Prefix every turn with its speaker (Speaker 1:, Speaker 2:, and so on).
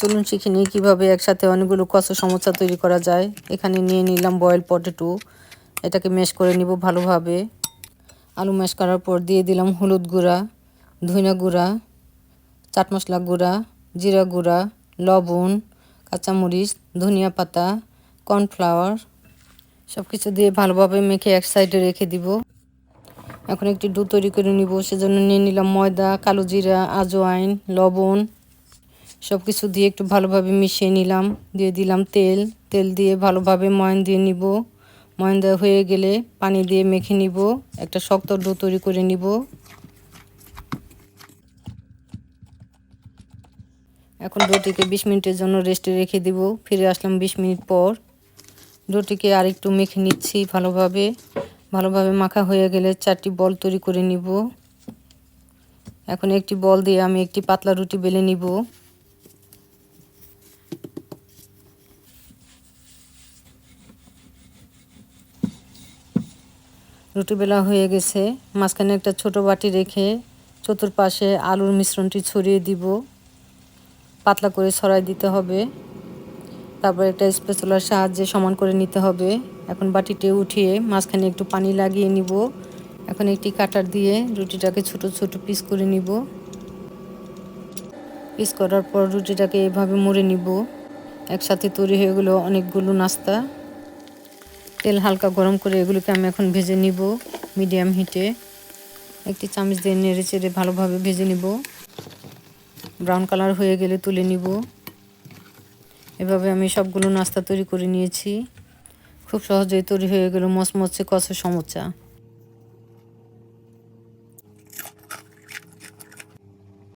Speaker 1: চলুন শিখে নিই কীভাবে একসাথে অনেকগুলো কষা সমস্যা তৈরি করা যায়। এখানে নিয়ে নিলাম বয়েল পটেটো এটাকে ম্যাশ করে নিব ভালোভাবে। আলু ম্যাশ করার পর দিয়ে দিলাম হলুদ গুঁড়া, ধনিয়া গুঁড়া, চাট মশলা গুঁড়া, জিরা গুঁড়া, লবণ, কাঁচামরিচ, ধনিয়া পাতা কর্নফ্লাওয়ার সব কিছু দিয়ে ভালোভাবে মেখে এক সাইডে রেখে দিব। এখন একটি ডো তৈরি করে নিব। সেজন্য নিয়ে নিলাম ময়দা, কালো জিরা, আজওয়াইন, লবণ সব কিছু দিয়ে একটু ভালোভাবে মিশিয়ে নিলাম, দিয়ে দিলাম তেল। তেল দিয়ে ভালোভাবে ময়ন দিয়ে নিব। ময়ন দেওয়া হয়ে গেলে পানি দিয়ে মেখে নিব, একটা শক্ত ডো তৈরি করে নিব। এখন ডোটিকে বিশ মিনিটের জন্য রেস্টে রেখে দিব। ফিরে আসলাম বিশ মিনিট পর। ডোটিকে আরেকটু মেখে নিচ্ছি ভালোভাবে। ভালোভাবে মাখা হয়ে গেলে চারটি বল তৈরি করে নিব। এখন একটি বল দিয়ে আমি একটি পাতলা রুটি বেলে নিব। রুটি বেলা হয়ে গেছে। মাঝখানে একটা ছোট বাটি রেখে চতুর্পাশে আলুর মিশ্রণটি ছড়িয়ে দিব। পাতলা করে ছড়াই দিতে হবে। তারপর একটা স্পেচুলার সাহায্যে সমান করে নিতে হবে। এখন বাটিতে উঠিয়ে মাঝখানে একটু পানি লাগিয়ে নিব। এখন একটি কাটার দিয়ে রুটিটাকে ছোট ছোট পিস করে নিব। পিস করার পর রুটিটাকে এভাবে মুড়ে নিব। একসাথে তৈরি হয়ে গেলো অনেকগুলো নাস্তা। তেল হালকা গরম করে এগুলোকে আমি এখন ভেজে নিব মিডিয়াম হিটে। একটি চামচ দিয়ে নেড়ে চেড়ে ভালোভাবে ভেজে নিব। ব্রাউন কালার হয়ে গেলে তুলে নিব। এভাবে আমি সবগুলো নাস্তা তৈরি করে নিয়েছি। খুব সহজেই তৈরি হয়ে গেল মচমচে কষা সমোচা।